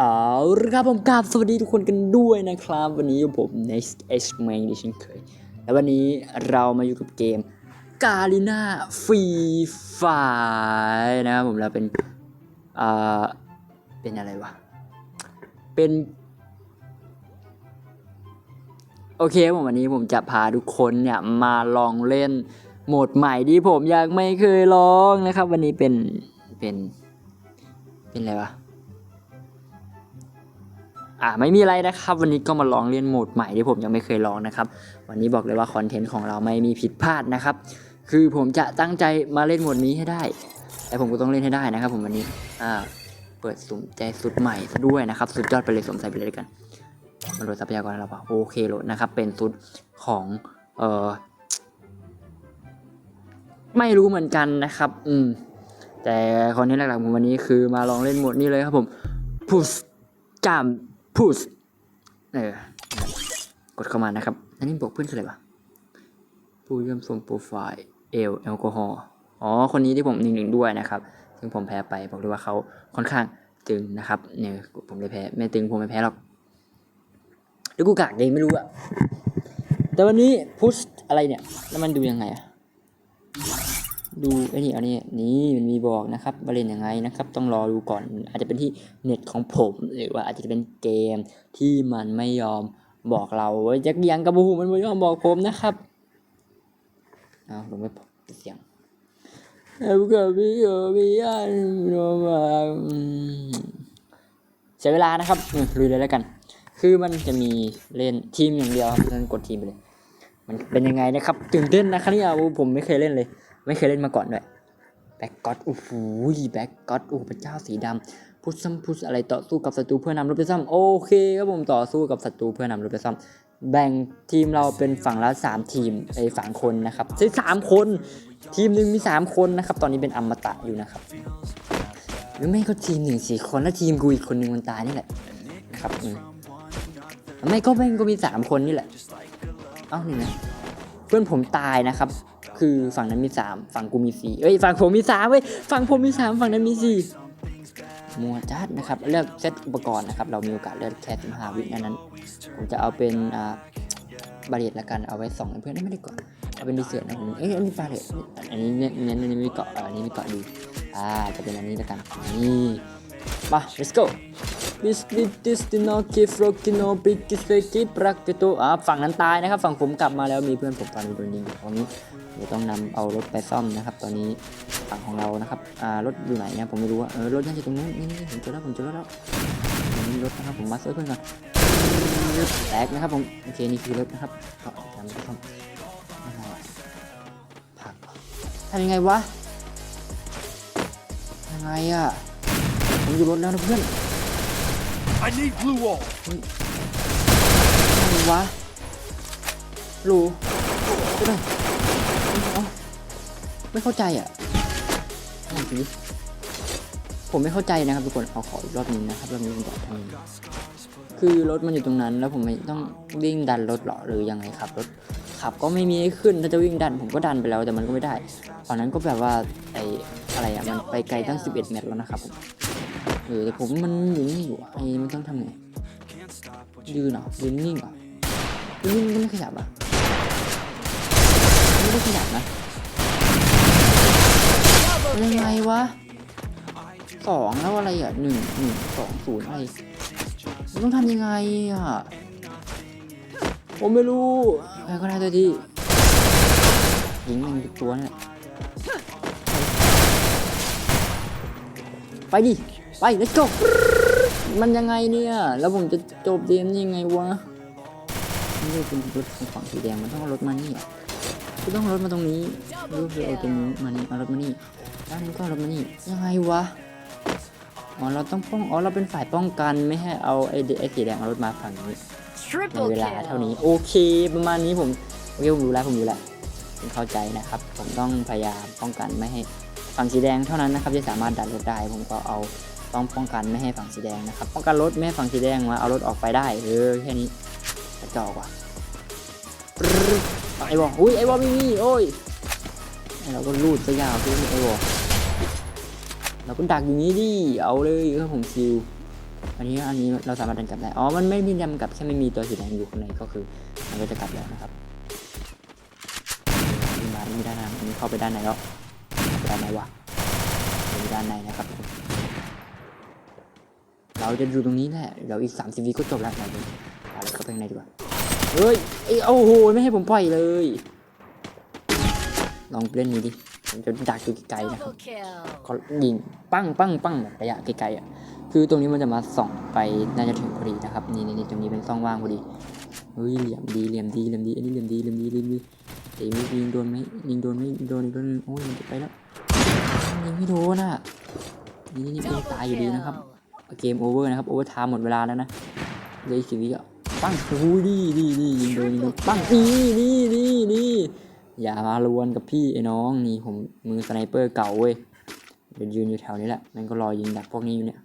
เอาละครับผมกราบสวัสดีทุกคนกันด้วยนะครับ วันนี้อยู่ผม Next X m a n ดิเช่นเคย และวันนี้เรามาอยู่กับเกมกาลิน่าฟรีไฟนะครับผมเราเป็นอ่าเป็นอะไรวะ เป็น โอเคผมวันนี้ผมจะพาทุกคนเนี่ยมาลองเล่นโหมดใหม่ที่ผมยังไม่เคยลองนะครับ วันนี้เป็นเป็นเป็นอะไรวะ อ่าไม่มีอะไรนะครับ วันนี้ก็มาลองเล่นโหมดใหม่ที่ผมยังไม่เคยลองนะครับ วันนี้บอกเลยว่าคอนเทนต์ของเราไม่มีผิดพลาดนะครับ คือผมจะตั้งใจมาเล่นโหมดนี้ให้ได้ แต่ผมก็ต้องเล่นให้ได้นะครับ ผมวันนี้อ่าเปิดสุ่มใจสุดใหม่ซะด้วยนะครับ สุดยอดไปเลยสมใส่ไปเลยกันมาโหลดทรัพยากรเราเปล่าโอเคโหลดนะครับ เป็นสุดของเอ่อไม่รู้เหมือนกันนะครับ อืม แต่คอนเทนต์หลักๆของวันนี้คือมาลองเล่นโหมดนี้เลยครับผมพุชจาม พุชเออกดเข้ามานะครับ อันนี้บอกเพื่อนคืออะไรวะผู้เยี่ยมชมโปรไฟล์เอลแอลกอฮอล์อ๋อ คนนี้ที่ผมหนึ่งหนึ่งด้วยนะครับ ซึ่งผมแพ้ไปบอกเลยว่าเขาค่อนข้างตึงนะครับเนี่ยผมเลยแพ้ไม่ตึงผมไม่แพ้หรอกหรือกูกากเองไม่รู้อะแต่วันนี้พุชอะไรเนี่ย แล้วมันดูยังไงอะ ดูไอ้นี่อันนี้นี่มันมีบอกนะครับว่าเล่นยังไงนะครับ ต้องรอดูก่อน อาจจะเป็นที่เน็ตของผมหรือว่าอาจจะเป็นเกมที่มันไม่ยอมบอกเราว่าจักยังกระบูมันไม่ยอมบอกผมนะครับเอาลงไม่ปิดเสียงแล้วก็พี่ก็พี่อันโนมาเสียเวลานะครับลุยเลยแล้วกัน คือมันจะมีเล่นทีมอย่างเดียวครับท่านกดทีมไปเลย มันเป็นยังไงนะครับ ตื่นเต้นนะครับเนี่ยผมไม่เคยเล่นเลย ไม่เคยเล่นมาก่อนด้วยแบ็กก็อดโอ้โหแบ็กก็อดโอ้พระเจ้าสีดำพุชซัมพุชอะไรต่อสู้กับศัตรูเพื่อนำรถไปซ่อมโอเคครับผมต่อสู้กับศัตรูเพื่อนำรถไปซ่อมแบ่งทีมเราเป็นฝั่งละสามทีมไอ้ฝั่งคนนะครับใช่สามคน ทีมหนึ่งมีสามคนนะครับ ตอนนี้เป็นอมตะอยู่นะครับ หรือไม่ก็ทีมหนึ่งสี่คนแล้วทีมกูอีกคนหนึ่งมันตายนี่แหละนะครับไม่ก็แม่งก็มีสามคนนี่แหละเอ้านี่นะเพื่อนผมตายนะครับ คือฝั่งนั้นมีสามฝั่งกูมีสี่เอ้ยฝั่งผมมีสามเว้ยฝั่งผมมีสามฝั่งนั้นมีสี่มัวจัดนะครับเลือกเซตอุปกรณ์นะครับเรามีโอกาสเลือกแค่สิบห้าวินั้นนั้น ผมจะเอาเป็นอ่าบาเรตละกันเอาไว้สองเพื่อนได้ไม่ได้เกาะเอาเป็นดีเสือนะผมเอ้ยอันนี้บาเรตอันนี้เน้นเน้นอันนี้มีเกาะอันนี้มีเกาะดีอ่าจะเป็นอันนี้ละกันนี่มา let's go This this this the no give rocky no big is fake it ปรักกตัวอ่าฝั่งนั้นตายนะครับ ฝั่งผมกลับมาแล้วมีเพื่อนผมตอนนี้โดนยิงอยู่ตรงนี้ เดี๋ยวต้องนำเอารถไปซ่อมนะครับ ตอนนี้ฝั่งของเรานะครับอ่ารถอยู่ไหนเนี่ยผมไม่รู้ว่าเออรถน่าจะตรงนู้นนี่นี่ผมเจอแล้วผมเจอรถแล้วนี่รถนะครับผมมาช่วยเพื่อนก่อนแตกนะครับผมโอเคนี่คือรถนะครับก็ทำไปซ่อมยังไงอะผักทำยังไงวะยังไงอะผมอยู่รถแล้วนะเพื่อน I need blue wall. อะไรวะรู้ไม่ได้เอ้า ไม่เข้าใจอะนั่นสิผมไม่เข้าใจนะครับทุกคนเอขออีกรอบนึงนะครับรอบนี้มันจะทำยังไงคือรถมันอยู่ตรงนั้น แล้วผมไม่ต้องวิ่งดันรถหรอหรือยังไงครับรถขับก็ไม่มีขึ้นถ้าจะวิ่งดันผมก็ดันไปแล้วแต่มันก็ไม่ได้ตอนนั้นก็แบบว่าไออะไรอะมันไปไกลตั้ง 11 เมตรแล้วนะครับผมเออแต่ผมมันอยู่นี่อยู่อะไอ้มันต้องทำไงยืนเหรอยืนนิ่งเหรอยืนนิ่งก็ไม่ขยับอะไม่ได้ขยับนะ ยังไงวะสองแล้วอะไรอะหนึ่งหนึ่งสองศูนย์อะไรมันต้องทำยังไงอะ ผมไม่รู้ใครก็ได้ตัวที่ยิงมันทุกตัวนั่นแหละไปดิ ไป let's go มันยังไงเนี่ย แล้วผมจะจบเกมยังไงวะไม่ได้เป็นรถของฝั่งสีแดงมันต้องเอารถมานี่อะคือต้องเอารถมาตรงนี้หรือคือเอาตรงนี้มานี่เอารถมานี่ ด้านนี้ก็เอารถมานี่ยังไงวะอ๋อเราต้องป้องอ๋อเราเป็นฝ่ายป้องกันไม่ให้เอาไอ้เดไอ้สีแดงเอารถมาฝั่งนี้ใน Triple เวลา kill. เท่านี้โอเคประมาณนี้ผมโอเคผมรู้แล้วผมรู้แล้วผมเข้าใจนะครับ ผมต้องพยายามป้องกันไม่ให้ฝั่งสีแดงเท่านั้นนะครับที่สามารถดันรถได้ ผมก็เอาต้องป้องกันไม่ให้ฝั่งสีแดงนะครับป้องกันรถไม่ให้ฝั่งสีแดงมาเอารถออกไปได้เออแค่นี้กระจอกว่ะปรึ๊ดไอ้วออุ้ยไอ้วอไม่มีโอ้ย เราก็รูดซะยาวพี่ไอ้วอเราก็ดักอย่างนี้ดิ เอาเลยครับผมซิลอันนี้อันนี้เราสามารถดันกลับได้ อ๋อ มันไม่มีดันกลับแค่ไม่มีตัวสีแดงอยู่ข้างในก็คือ มันก็จะกลับแล้วนะครับนี่มาไม่ได้านนะอันนี้เข้าไปด้านในแล้วด้านในวะอยู่ด้านในนะครับ เราจะอยู่ตรงนี้แหละ เดี๋ยวอีกสามสิบวิก็จบแล้วเราจะเอาเข้าไปข้างในดีกว่า เฮ้ยไอ้โอ้โห ไม่ให้ผมปล่อยเลย ลองเล่นนี้ดิผมจะดักอยู่ไกลๆนะครับ Double kill. ก็ยิงปั้งปั้งปั้งแบบระยะไกลๆอะคือตรงนี้มันจะมาส่องไปน่าจะถึงพอดีนะครับนี่นี่นี่ตรงนี้เป็นช่องว่างพอดีเฮ้ยเหลี่ยมดีเหลี่ยมดีเหลี่ยมดีอันนี้เหลี่ยมดีเหลี่ยมดีเหลี่ยมดีเอ้ยยิงโดนไหมยิงโดนไหมยิงโดนอีกโดนหนึ่งโอ้ยมันจะไปแล้วยิงไม่โดนอะนี่นี่นี่ไม่ Double ตายอยู่ดีนะครับ kill. เกมโอเวอร์นะครับโอเวอร์ไทม์หมดเวลาแล้วนะเหลยสิบวิอะปั้งโอ้ยดีดีดียิงโดนยิงโดนปั้งนี่นี่นี่นี่ อย่ามาลวนกับพี่ไอ้น้องนี่ผมมือสไนเปอร์เก่าเว้ยเดี๋ยวยืนอยู่แถวนี้แหละมันก็รอยิงดักพวกนี้อยู่เนี่ย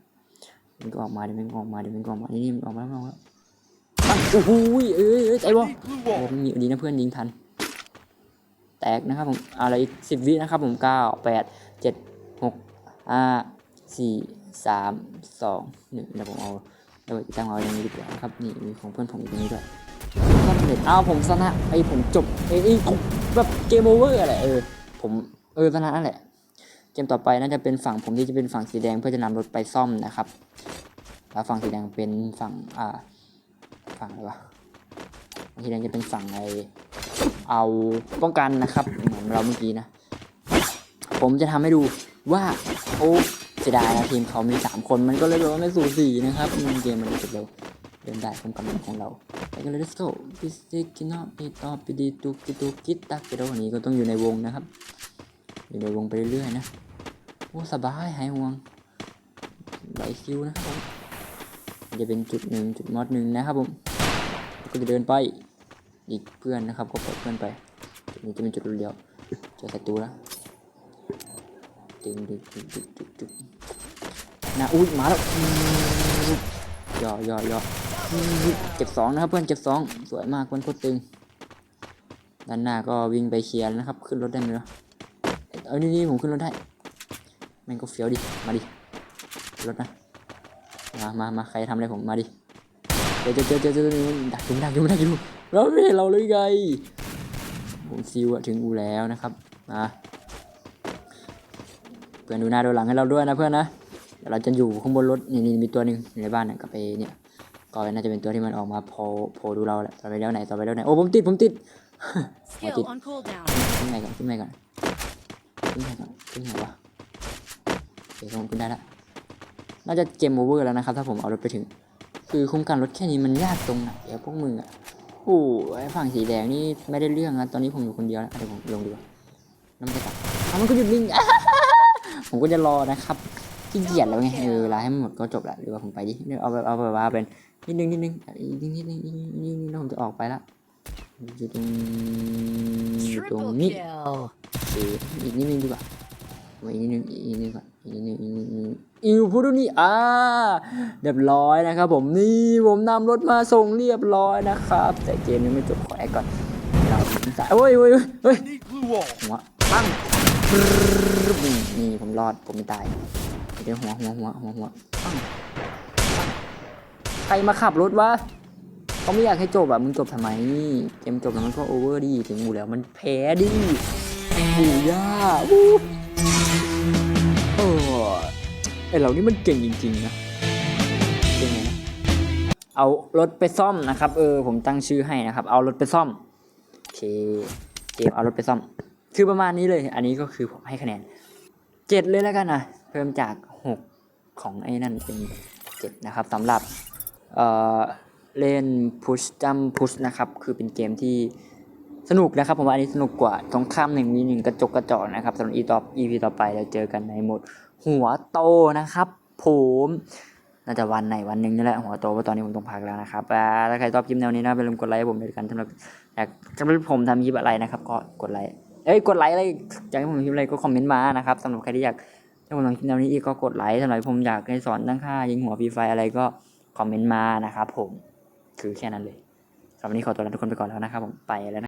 มันก็ออกมาเดี๋ยวมันออกมาเดี๋ยวมันออกมานี่นี่มันออกมาแล้วมันออกแล้วโอ้โหเอ้ยเอ้ยใจ I วะ need blue โอ้ wall. ไม่มีดีนะเพื่อนยิงทัน แตกนะครับผมอะไรสิบวินะครับผมเก้าแปดเจ็ดหกห้าสี่สามสองหนึ่งเดี๋ยวผมเอาเดี๋ยวตั้งเอาอย่างนี้ดีกว่าครับนี่มีของเพื่อนผมอยู่ตรงนี้ด้วยก็สำเร็จอ้าวผมชนะไอ้ผมจบไอ้ไอ้ แบบเกมโอเวอร์อะไรเออ ผมเออชนะนั่นแหละ เกมต่อไปน่าจะเป็นฝั่งผมที่จะเป็นฝั่งสีแดงเพื่อจะนำรถไปซ่อมนะครับ แล้วฝั่งสีแดงเป็นฝั่งอ่าฝั่งอะไรวะสีแดงจะเป็นฝั่งไอเอาป้องกันนะครับเหมือนเราเมื่อกี้นะ ผมจะทำให้ดูว่าโอ้เสียดายนะทีมเขามีสามคนมันก็เลยแบบว่าไม่สูสีนะครับเกมมันจบเร็วเดินได้ผมกำลังของเรา ไปกันเลย let's go พิซิกินอปิตอปิดีตุกิตุกิตักกิโดวันนี้ก็ต้องอยู่ในวงนะครับ อยู่ในวงไปเรื่อยๆนะโอ้สบายหายห่วงไหลคิวนะครับจะเป็นจุดหนึ่งจุดมอดหนึ่งนะครับผมก็จะเดินไปอีกเพื่อนนะครับ ก็ปล่อยเพื่อนไปจุดนี้จะเป็นจุดเดียวเจอศัตรูแล้วดึงดึงดึงดึงดึงนะอุ้ยมาแล้วอืมย่อย่อย่ออืม เจ็บสองนะครับเพื่อนเจ็บสองสวยมากเพื่อนโคตรตึง ด้านหน้าก็วิ่งไปเคลียร์นะครับ ขึ้นรถได้ไหมวะเอ้ยนี่นี่ผมขึ้นรถได้แม่งก็เฟี้ยวดิ มาดิ รถนะ มามามาใครทำอะไรผม มาดิ เจอเจอเจอเจอเจอดักอยู่ดักอยู่ดักอยู่เราไม่เห็นเราเลยไงผมซิวอะถึงอูแล้วนะครับ มาเพื่อนดูหน้าดูหลังให้เราด้วยนะเพื่อนนะ เดี๋ยวเราจะอยู่ข้างบนรถ นี่นี่มีตัวหนึ่งอยู่ในบ้านเนี่ยก็ไปเนี่ย ก็น่าจะเป็นตัวที่มันออกมาโผล่โผล่ดูเราแหละต่อไปแล้วไหนต่อไปแล้วไหนโอ้ผมติดผมติด Skill did- on cooldown. ขึ้นไงก่อนขึ้นไงก่อนขึ้นไงก่อนขึ้นไงวะโอเคผมขึ้นได้ละน่าจะเกมโอเวอร์แล้วนะครับถ้าผมเอารถไปถึง คือคุ้มกันรถแค่นี้มันยากตรงไหนอะพวกมึงอะโอ้ไอ้ฝั่งสีแดงนี่ไม่ได้เรื่องนะตอนนี้ผมอยู่คนเดียวแล้วเดี๋ยวผมลงดีกว่าน้ำมันจะตัดเอามันก็หยุดวิ่งผมก็จะรอนะครับขี้เกียจแล้วไงเออเวลาให้มันหมดก็จบละหรือว่าผมไปดิเนี่ยเอาแบบเอาแบบว่าเป็น นิดนึงนิดนึงอีกนิดนึงนิดนึงนิดนึงนิดนึงแล้วผมจะออกไปละอยู่ตรงอยู่ตรง Triple นี้ kill. โอเคอีกนิดนึงดีกว่าไว้อีกนิดนึงอีกนิดนึงก่อนอีกนิดนึงอีกนิดนึงอิวพูดดูนี่อ่าเรียบร้อยนะครับ ผมนี่ผมนำรถมาส่งเรียบร้อยนะครับ แต่เกมยังไม่จบขอแอคก่อนเราสายโอ้ยโอ้ยโอ้ย I need blue wall. หัวปั้งปรึ๊บนี่นี่ผมรอดผมไม่ตายเดี๋ยวหัวหัวหัวหัวหัวปั้งปั้ง ใครมาขับรถวะเขาไม่อยากให้จบอะมึงจบทำไมเกมจบแล้วมันก็โอเวอร์ดิถึงหมูแล้วมันแพ้ดิหมูย่าวู้เออไอเรานี่มันเก่งจริงๆนะเก่งไงนะเอารถไปซ่อมนะครับ เออผมตั้งชื่อให้นะครับ เอารถไปซ่อมโอเคเกมเอารถไปซ่อม คือประมาณนี้เลย อันนี้ก็คือผมให้คะแนนเจ็ดเลยแล้วกันนะเพิ่มจากหกของไอ้นั่นเป็นเจ็ดนะครับสำหรับ เอ่อเล่น push jump push นะครับ คือเป็นเกมที่สนุกนะครับ ผมว่าอันนี้สนุกกว่าสงครามหนึ่งมีหนึ่งกระจกกระจอกนะครับสำหรับ e ต่อ EP ต่อไปเราเจอกันในโหมดหัวโตนะครับ ผมน่าจะวันไหนวันหนึ่งนี่แหละหัวโตเพราะตอนนี้ผมต้องพักแล้วนะครับอ่ถ้าใครชอบคลิปแนวนี้นะอย่าลืมกดไลค์ผมด้วยกันสำหรับอยากสำหรับผมทำคลิปอะไรนะครับ ก็กดไลค์เอ้ยกดไลค์อะไรอยากให้ผมทำคลิปอะไรก็คอมเมนต์มานะครับสำหรับใครที่อยากให้ผมทำคลิปแนวนี้อีกก็กดไลค์สำหรับผมอยากให้สอนตั้งค่ายิงหัวฟรีไฟอะไรก็ คอมเมนต์มานะครับผม คือแค่นั้นเลยสำหรับวันนี้ขอตัวลาทุกคนไปก่อนแล้วนะครับผมไปแล้วนะ